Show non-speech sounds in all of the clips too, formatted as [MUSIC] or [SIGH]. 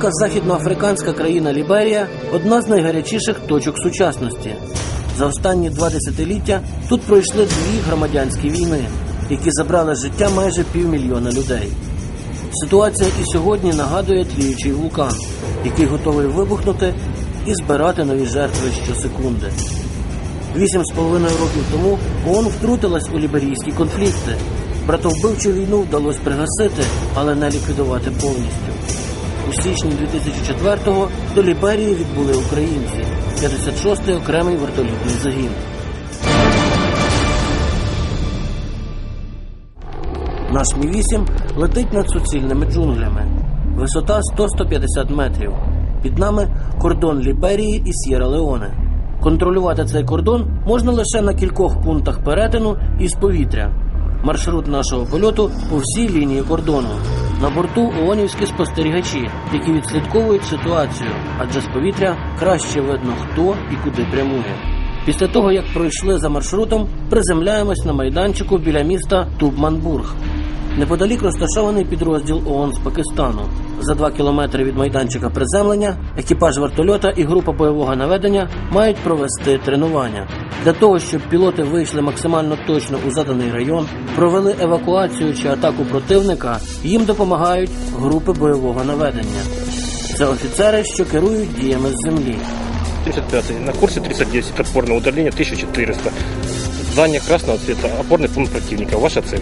Невелика західноафриканська країна Ліберія одна з найгарячіших точок сучасності. За останні два десятиліття тут пройшли дві громадянські війни, які забрали життя майже півмільйона людей. Ситуація і сьогодні нагадує тліючий вулкан, який готовий вибухнути і збирати нові жертви щосекунди. Вісім з половиною років тому ООН втрутилась у ліберійські конфлікти. Братовбивчу війну вдалося пригасити, але не ліквідувати повністю. У січні 2004-го до Ліберії відбули українці 56-й окремий вертолітний загін. Наш Мі-8 летить над суцільними джунглями. Висота 100-150 метрів. Під нами кордон Ліберії і С'єра Леоне. Контролювати цей кордон можна лише на кількох пунктах перетину із повітря. Маршрут нашого польоту по всій лінії кордону. На борту ООНівські спостерігачі, які відслідковують ситуацію, адже з повітря краще видно, хто і куди прямує. Після того, як пройшли за маршрутом, приземляємось на майданчику біля міста Тубманбург. Неподалік розташований підрозділ ООН з Пакистану. За два кілометри від майданчика приземлення екіпаж вертольота і група бойового наведення мають провести тренування. Для того, щоб пілоти вийшли максимально точно у заданий район, провели евакуацію чи атаку противника, їм допомагають групи бойового наведення. Це офіцери, що керують діями з землі. 35 на курсе 310 опорное удаление 1400. Здание красного цвета, опорный пункт противника. Ваша цель.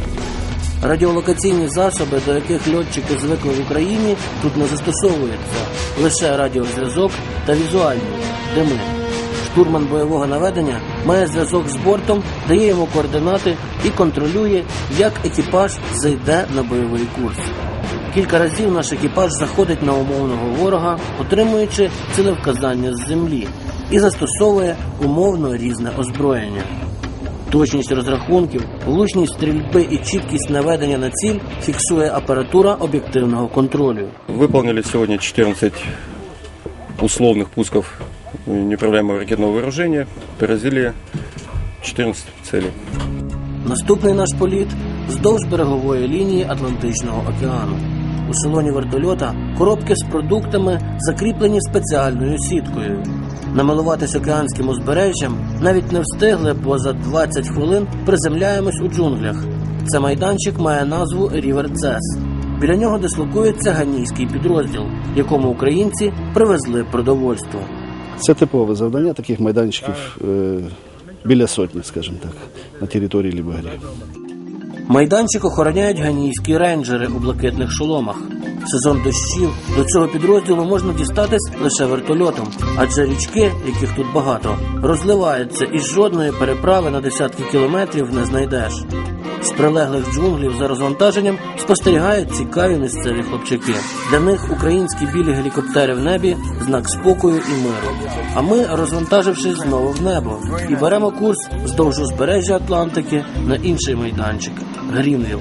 Радіолокаційні засоби, до яких льотчики звикли в Україні, тут не застосовуються. Лише радіозв'язок та візуальні дими. Штурман бойового наведення має зв'язок з бортом, дає йому координати і контролює, як екіпаж зайде на бойовий курс. Кілька разів наш екіпаж заходить на умовного ворога, отримуючи цілевказання з землі, і застосовує умовно різне озброєння. Точність розрахунків, влучність стрільби і чіткість наведення на ціль фіксує апаратура об'єктивного контролю. Выполнили сегодня 14 условных пусков неуправляемого ракетного вооружения. Поразили 14 целей. Наступний наш політ вздовж берегової лінії Атлантичного океану. У салоні вертольота коробки з продуктами закріплені спеціальною сіткою. Намилуватись океанським узбережжям навіть не встигли, бо за 20 хвилин приземляємось у джунглях. Це майданчик має назву Рівер Цес. Біля нього дислокується ганійський підрозділ, якому українці привезли продовольство. Це типове завдання таких майданчиків е, біля сотні, скажімо так, на території Ліберії. Майданчик охороняють ганійські рейнджери у блакитних шоломах. В сезон дощів до цього підрозділу можна дістатись лише вертольотом, адже річки, яких тут багато, розливаються і жодної переправи на десятки кілометрів не знайдеш. З прилеглих джунглів за розвантаженням спостерігають цікаві місцеві хлопчаки. Для них українські білі гелікоптери в небі знак спокою і миру. А ми, розвантажившись знову в небо, і беремо курс вздовж узбережжя Атлантики на інший майданчик Грінвіл.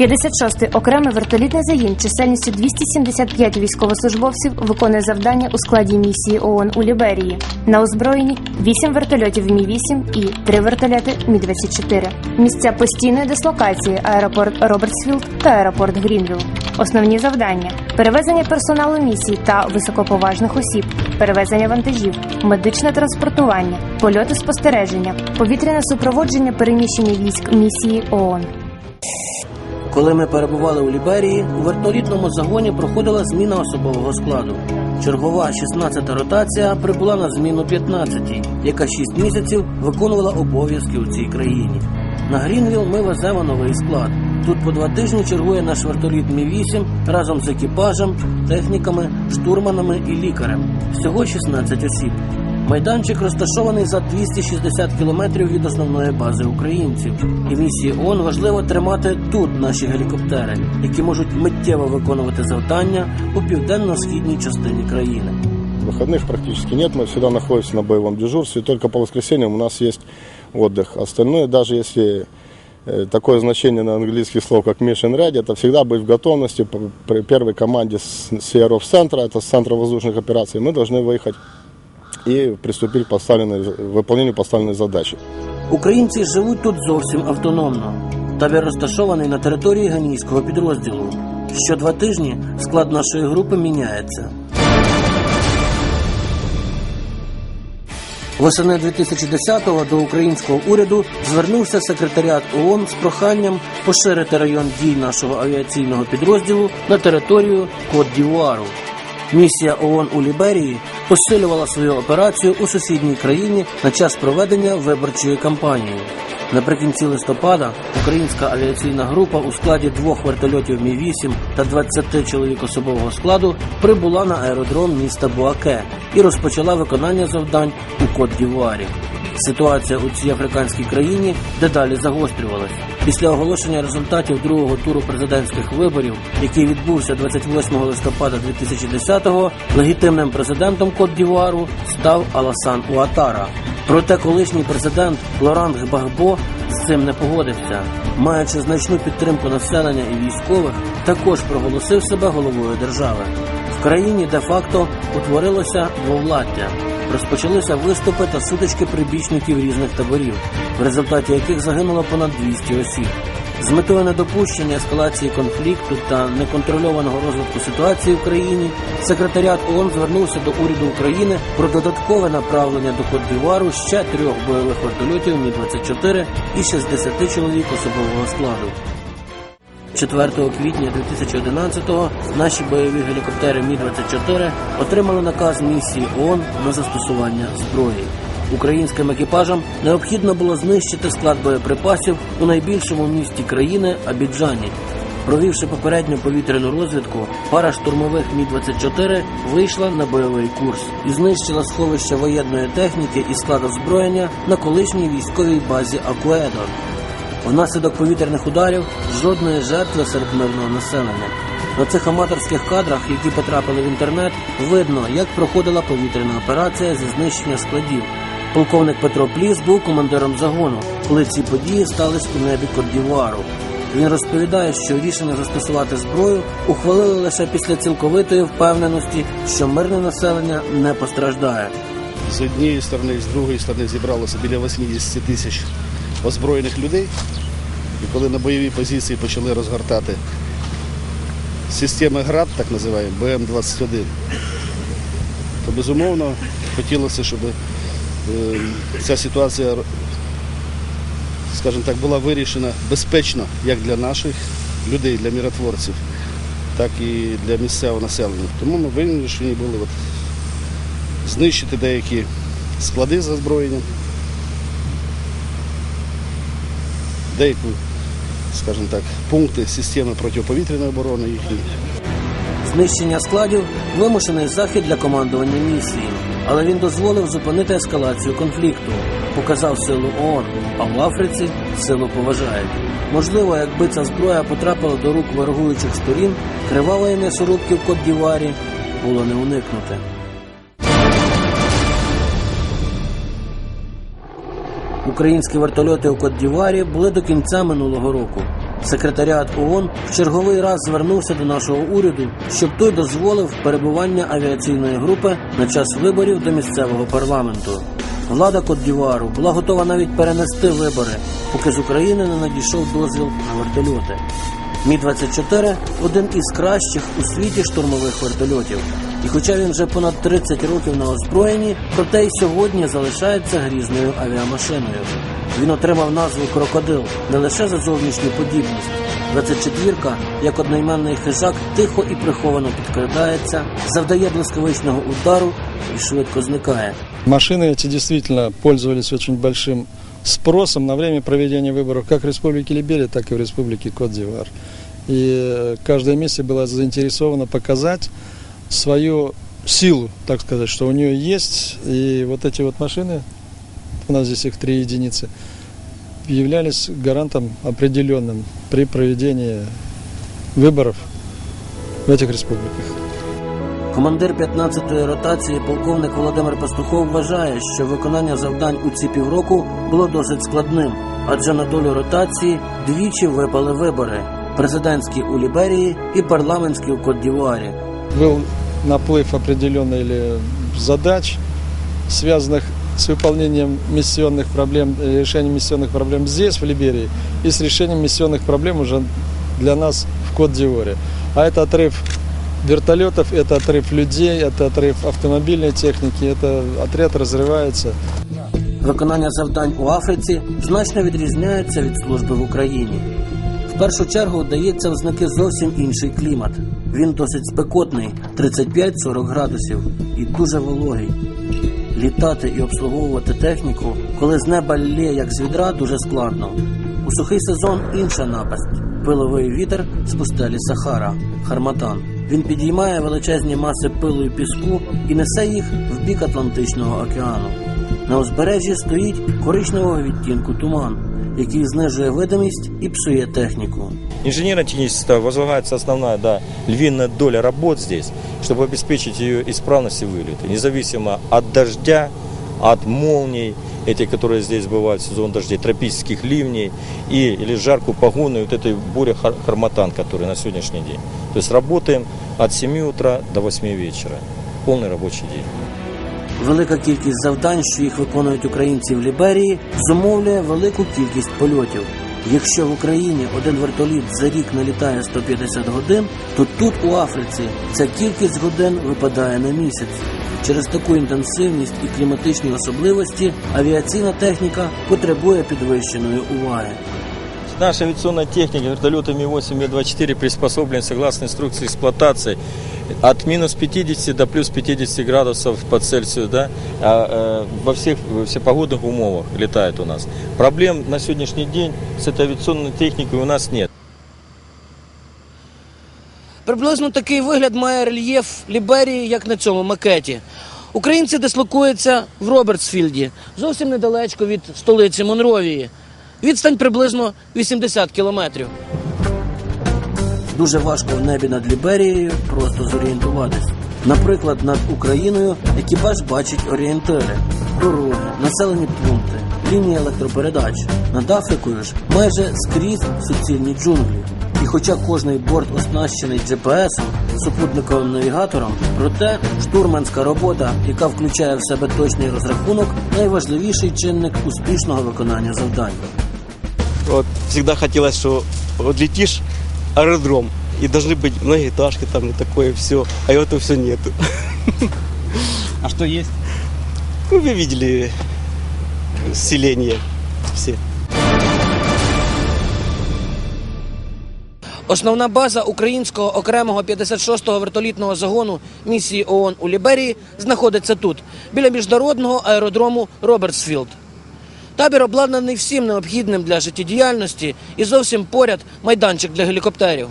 56-й окремий вертолітний загін чисельністю 275 військовослужбовців виконує завдання у складі місії ООН у Ліберії. На озброєнні 8 вертольотів Мі-8 і 3 вертольоти Мі-24. Місця постійної дислокації аеропорт Робертсфілд та аеропорт Грінвілл. Основні завдання: перевезення персоналу місії та високоповажних осіб, перевезення вантажів, медичне транспортування, польоти спостереження, повітряне супроводження переміщення військ місії ООН. Коли ми перебували у Ліберії, у вертолітному загоні проходила зміна особового складу. Чергова 16-та ротація прибула на зміну 15-й, яка 6 місяців виконувала обов'язки у цій країні. На Грінвіл ми веземо новий склад. Тут по два тижні чергує наш вертоліт Мі-8 разом з екіпажем, техніками, штурманами і лікарем. Всього 16 осіб. Майданчик розташований за 260 кілометрів від основної бази українців. І місії ООН важливо тримати тут наші гелікоптери, які можуть миттєво виконувати завдання у південно-східній частині країни. Выходных практически нет, мы всегда находимся на боевом дежурстве. Только по воскресеньям у нас есть отдых. Остальное, даже если э, такое значение на английских слов, как mission ready, это всегда быть в готовности П- при первой команде с с центра, это с центра воздушных операций, мы должны выехать и приступить к поставленной, выполнению поставленной задачи. Українці живуть тут зовсім автономно. Табір розташований на території ганійського підрозділу. що два тижні склад нашої групи міняється. Восени 2010-го до українського уряду звернувся секретаріат ООН з проханням поширити район дій нашого авіаційного підрозділу на територію Кот-Дівуару. Місія ООН у Ліберії посилювала свою операцію у сусідній країні на час проведення виборчої кампанії. Наприкінці листопада українська авіаційна група у складі двох вертольотів Мі-8 та 20 чоловік особового складу прибула на аеродром міста Буаке і розпочала виконання завдань у Кот-Дівуарі. Ситуація у цій африканській країні дедалі загострювалась. Після оголошення результатів другого туру президентських виборів, який відбувся 28 листопада 2010-го, легітимним президентом Кот-Дівуару став Аласан Уатара. Проте колишній президент Лоран Gbagbo з цим не погодився. Маючи значну підтримку населення і військових, також проголосив себе головою держави. В країні де-факто утворилося двовладдя. Розпочалися виступи та сутички прибічників різних таборів, в результаті яких загинуло понад 200 осіб. З метою недопущення ескалації конфлікту та неконтрольованого розвитку ситуації в країні секретаріат ООН звернувся до уряду України про додаткове направлення до Кот-Дівуару ще трьох бойових вертольотів Мі-24 і 60 чоловік особового складу. 4 квітня 2011-го наші бойові гелікоптери Мі-24 отримали наказ місії ООН на застосування зброї. Українським екіпажам необхідно було знищити склад боєприпасів у найбільшому місті країни Абіджані. Провівши попередню повітряну розвідку, пара штурмових Мі-24 вийшла на бойовий курс і знищила сховище воєнної техніки і склад озброєння на колишній військовій базі Акуедор. Внаслідок повітряних ударів жодної жертви серед мирного населення. На цих аматорських кадрах, які потрапили в інтернет, видно, як проходила повітряна операція зі знищення складів. Полковник Петро Пліс був командиром загону, коли ці події стались у небі Кот-Дівуару. Він розповідає, що рішення застосувати зброю ухвалили лише після цілковитої впевненості, що мирне населення не постраждає. З однієї сторони з другої сторони зібралося біля 80 тисяч озброєних людей. І коли на бойові позиції почали розгортати системи ГРАД, так називаємо, БМ-21, то безумовно хотілося, щоб е, ця ситуація, скажімо так, була вирішена безпечно як для наших людей, для миротворців, так і для місцевого населення. Тому ми вирішені були от, знищити деякі склади з озброєнням, деякі, скажімо так, пункти системи протиповітряної оборони їхні. Знищення складів вимушений захід для командування місії, але він дозволив зупинити ескалацію конфлікту, показав силу ООН, а в Африці силу поважають. Можливо, якби ця зброя потрапила до рук ворогуючих сторін, кривавої м'ясорубки в Кот-Дівуарі було не уникнути. Українські вертольоти у Кот-Дівуарі були до кінця минулого року. Секретаріат ООН в черговий раз звернувся до нашого уряду, щоб той дозволив перебування авіаційної групи на час виборів до місцевого парламенту. Влада Кот-Дівуару була готова навіть перенести вибори, поки з України не надійшов дозвіл на вертольоти. Мі-24 – один із кращих у світі штурмових вертольотів. І хоча він вже понад 30 років на озброєнні, проте й сьогодні залишається грізною авіамашиною. Він отримав назву Крокодил не лише за зовнішню подібність. 24-ка, як одноіменний хижак, тихо і приховано підкрадається, завдає блискавичного удару і швидко зникає. Машины эти действительно пользовались очень большим спросом на время проведения выборов как в Республике Либерия, так и в Республике Кот-Дивуар. И э, каждая миссия была заинтересована показать свою силу, так сказать, что у нее есть. И вот эти вот машины, у нас здесь их три единицы, являлись гарантом определенным при проведении выборов в этих республиках. Командир 15-ї ротації, полковник Володимир Пастухов, вважає, що виконання завдань у ці півроку було досить складним, адже на долю ротації двічі випали вибори: президентські у Ліберії і парламентські у Кот-Дівуарі. был наплыв определенных или задач, связанных с выполнением миссионных проблем, э, решением миссионных проблем здесь, в Либерии, и с решением миссионных проблем уже для нас в Кот-Диворе. А это отрыв вертолетов, это отрыв людей, это отрыв автомобильной техники, это отряд разрывается. Виконання завдань у Африці значно відрізняється від служби в Україні. В першу чергу дається в знаки зовсім інший клімат. Він досить спекотний 35-40 градусів і дуже вологий. Літати і обслуговувати техніку, коли з неба лє як з відра, дуже складно. У сухий сезон інша напасть пиловий вітер з пустелі Сахара, Харматан. Він підіймає величезні маси пилу і піску і несе їх в бік Атлантичного океану. На узбережжі стоїть коричневого відтінку туман, який знижує видимість і псує техніку. Инженерно-техническая возлагается основная, да, львиная доля работ здесь, чтобы обеспечить ее исправность и вылеты, независимо от дождя, от молний, эти, которые здесь бывают в сезон дождей, тропических ливней и или жаркую погоду и вот этой буря хар- харматан, который на сегодняшний день. То есть работаем от 7 утра до 8 вечера. Полный рабочий день. Велика кількість завдань, що їх виконують українці в Ліберії, зумовлює велику кількість польотів. Якщо в Україні один вертоліт за рік налітає 150 годин, то тут у Африці ця кількість годин випадає на місяць. Через таку інтенсивність і кліматичні особливості авіаційна техніка потребує підвищеної уваги. Наша авиационная техника, вертолеты Ми-8 и Ми-24 приспособлены согласно инструкции эксплуатации от минус 50 до плюс 50 градусов по Цельсию, да, а, э, во всех всепогодных умовах летает у нас. Проблем на сегодняшний день с этой авиационной техникой у нас нет. Приблизно такий вигляд має рельєф Ліберії, як на цьому макеті. Українці дислокуються в Робертсфілді, зовсім недалечко від столиці Монровії. Відстань приблизно 80 кілометрів. Дуже важко в небі над Ліберією просто зорієнтуватись. Наприклад, над Україною екіпаж бачить орієнтири, дороги, населені пункти, лінії електропередач. Над Африкою ж майже скрізь суцільні джунглі. І хоча кожний борт оснащений GPS, супутниковим навігатором, проте штурманська робота, яка включає в себе точний розрахунок, найважливіший чинник успішного виконання завдань. Вот всегда хотелось, что вот летишь аэродром, и должны быть многоэтажки там и такое все, а этого все нету. [LAUGHS] А что есть? Ну, вы видели селение все. Основна база українського окремого 56-го вертолітного загону місії ООН у Ліберії знаходиться тут, біля міжнародного аеродрому Робертсфілд. Табір обладнаний всім необхідним для життєдіяльності і зовсім поряд майданчик для гелікоптерів.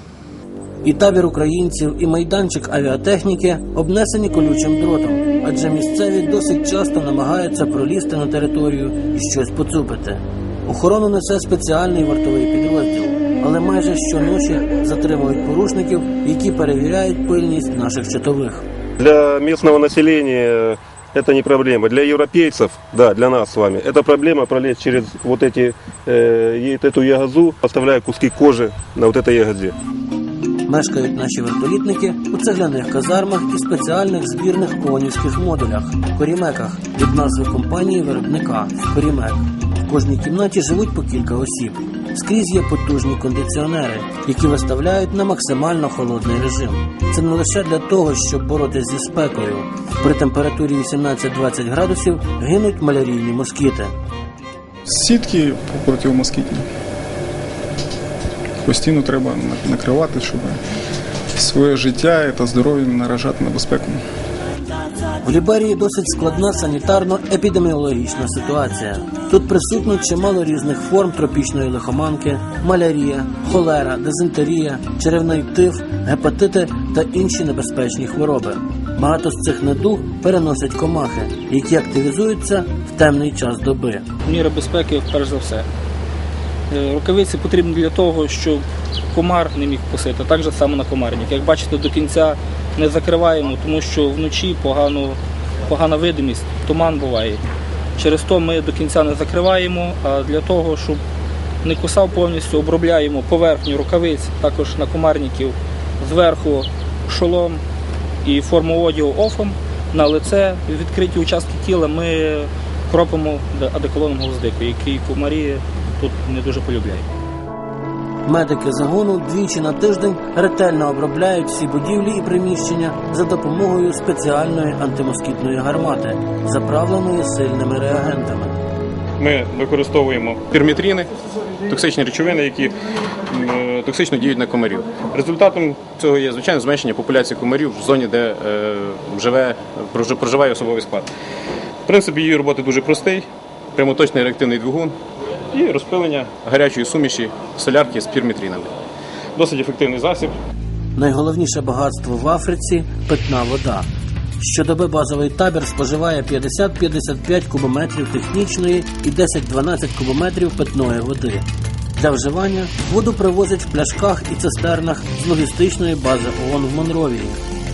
І табір українців, і майданчик авіатехніки обнесені колючим дротом, адже місцеві досить часто намагаються пролізти на територію і щось поцупити. Охорону несе спеціальний вартовий підрозділ, але майже щоночі затримують порушників, які перевіряють пильність наших чотових. Для местного населения это не проблема. Для европейцев, да, для нас с вами, это проблема пролезть через вот эти, э, эту ягозу, оставляя куски кожи на вот этой ягозе. Мешкають наші вертолітники у цегляних казармах і спеціальних збірних ООНівських модулях корімеках від назви компанії виробника Корімек. В кожній кімнаті живуть по кілька осіб. Скрізь є потужні кондиціонери, які виставляють на максимально холодний режим. Це не лише для того, щоб боротися зі спекою. При температурі 18-20 градусів гинуть малярійні москіти. Сітки противомоскітні. Постійно треба накривати, щоб своє життя та здоров'я наражати на безпеку. В Ліберії досить складна санітарно-епідеміологічна ситуація. Тут присутні чимало різних форм тропічної лихоманки, малярія, холера, дизентерія, черевний тиф, гепатити та інші небезпечні хвороби. Багато з цих недуг переносять комахи, які активізуються в темний час доби. Міра безпеки, перш за все. Е, Рукавиці потрібні для того, щоб комар не міг вкусити. Так же само на комарник. Як бачите, до кінця не закриваємо, тому що вночі погано, погана видимість, туман буває. Через то ми до кінця не закриваємо, а для того, щоб не кусав повністю, обробляємо поверхню рукавиць, також на комарників, зверху шолом і форму одягу офом. На лице відкриті участки тіла ми кропимо адеколоном гвоздику, який комарі тут не дуже полюбляють. Медики загону двічі на тиждень ретельно обробляють всі будівлі і приміщення за допомогою спеціальної антимоскітної гармати, заправленої сильними реагентами. Ми використовуємо пірметріни, токсичні речовини, які е, токсично діють на комарів. Результатом цього є звичайно зменшення популяції комарів в зоні, де е, живе, проживає особовий склад. Принцип її роботи дуже простий: прямоточний реактивний двигун і розпилення гарячої суміші солярки з пірметрінами. Досить ефективний засіб. Найголовніше багатство в Африці питна вода. Щодоби базовий табір споживає 50-55 кубометрів технічної і 10-12 кубометрів питної води. Для вживання воду привозять в пляшках і цистернах з логістичної бази ООН в Монровії.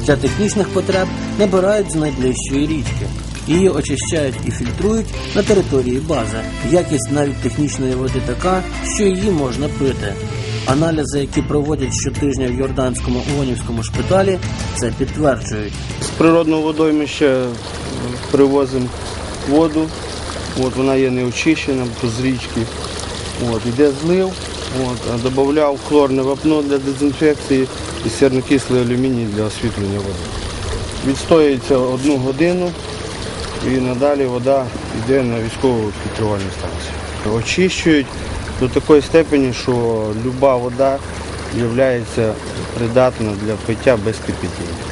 Для технічних потреб набирають з найближчої річки. Її очищають і фільтрують на території бази. Якість навіть технічної води така, що її можна пити. Аналізи, які проводять щотижня в Йорданському ООНівському шпиталі, це підтверджують. З природного водоймища привозимо воду. От, вона є не очищена, бо з річки. От, йде злив, от, а додав хлорне вапно для дезінфекції і сернокислий алюміній для освітлення води. Відстоюється одну годину і надалі вода йде на військову фільтрувальну станцію. Очищують до такої степені, що люба вода є придатна для пиття без кипятіння.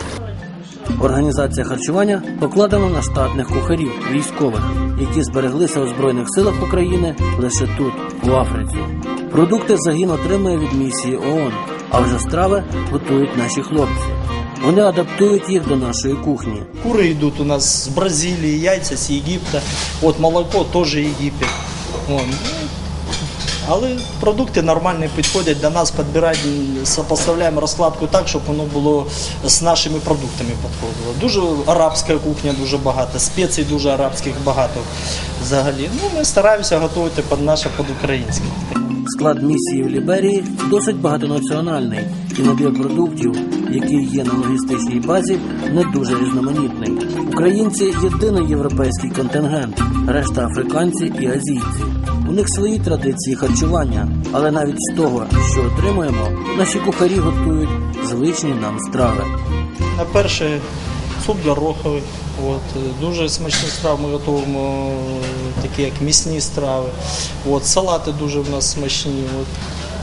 Організація харчування покладена на штатних кухарів, військових, які збереглися у Збройних силах України лише тут, у Африці. Продукти загін отримує від місії ООН, а вже страви готують наші хлопці. Вони адаптують їх до нашої кухні. Куры идут у нас с Бразилии, яйца с Египта, вот молоко тоже Египет. Вон. Але продукти нормальні підходять до нас, підбираємо, сопоставляємо розкладку так, щоб воно було з нашими продуктами підходило. Дуже арабська кухня, дуже багато, спецій дуже арабських багато взагалі. Ну, ми стараємося готувати під наше, під українське. Склад місії в Ліберії досить багатонаціональний, і набір продуктів, який є на логістичній базі, не дуже різноманітний. Українці єдиний європейський контингент, решта африканці і азійці. У них свої традиції харчування, але навіть з того, що отримуємо, наші кухарі готують звичні нам страви. На перше суп гороховий. От, дуже смачні страви ми готуємо, такі як м'ясні страви. От, салати дуже в нас смачні. От.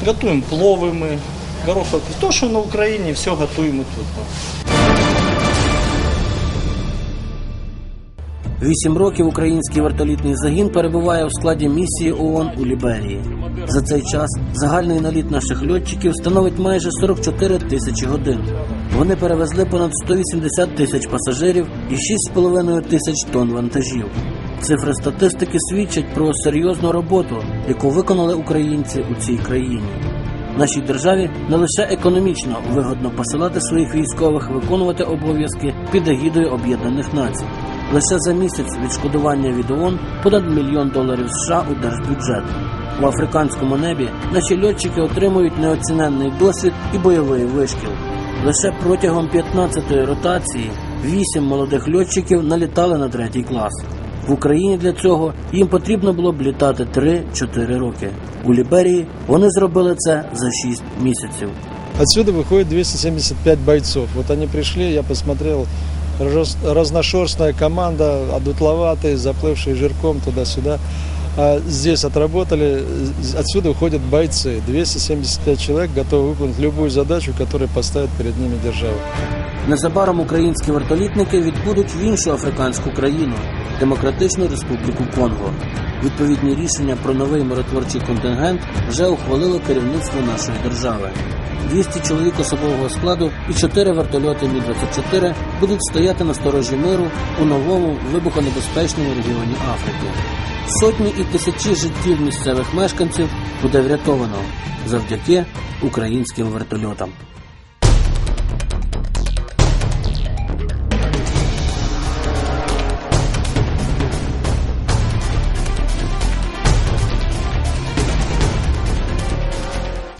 Готуємо плови ми, гороховий. То, що на Україні, все готуємо тут. Вісім років український вертолітний загін перебуває в складі місії ООН у Ліберії. За цей час загальний наліт наших льотчиків становить майже 44 тисячі годин. Вони перевезли понад 180 тисяч пасажирів і 6,5 тисяч тонн вантажів. Цифри статистики свідчать про серйозну роботу, яку виконали українці у цій країні. Нашій державі не лише економічно вигодно посилати своїх військових виконувати обов'язки під егідою Об'єднаних Націй. Лише за місяць відшкодування від ООН понад мільйон доларів США у держбюджет. У африканському небі наші льотчики отримують неоціненний досвід і бойовий вишкіл. Лише протягом 15-ї ротації вісім молодих льотчиків налітали на третій клас. В Україні для цього їм потрібно було б літати 3-4 роки. У Ліберії вони зробили це за 6 місяців. Отсюда выходит 275 бойцов. Вот они пришли, я посмотрел, раз- разношерстная команда, одутловатые, заплывшие жирком туда-сюда. А здесь отработали, з- отсюда уходят бойцы. 275 человек готовы выполнить любую задачу, которую поставит перед ними держава. Незабаром українські вертолітники відбудуть в іншу африканську країну Демократичну Республіку Конго. Відповідні рішення про новий миротворчий контингент вже ухвалило керівництво нашої держави. 200 чоловік особового складу і 4 вертольоти Мі-24 будуть стояти на сторожі миру у новому вибухонебезпечному регіоні Африки. Сотні і тисячі життів місцевих мешканців буде врятовано завдяки українським вертольотам.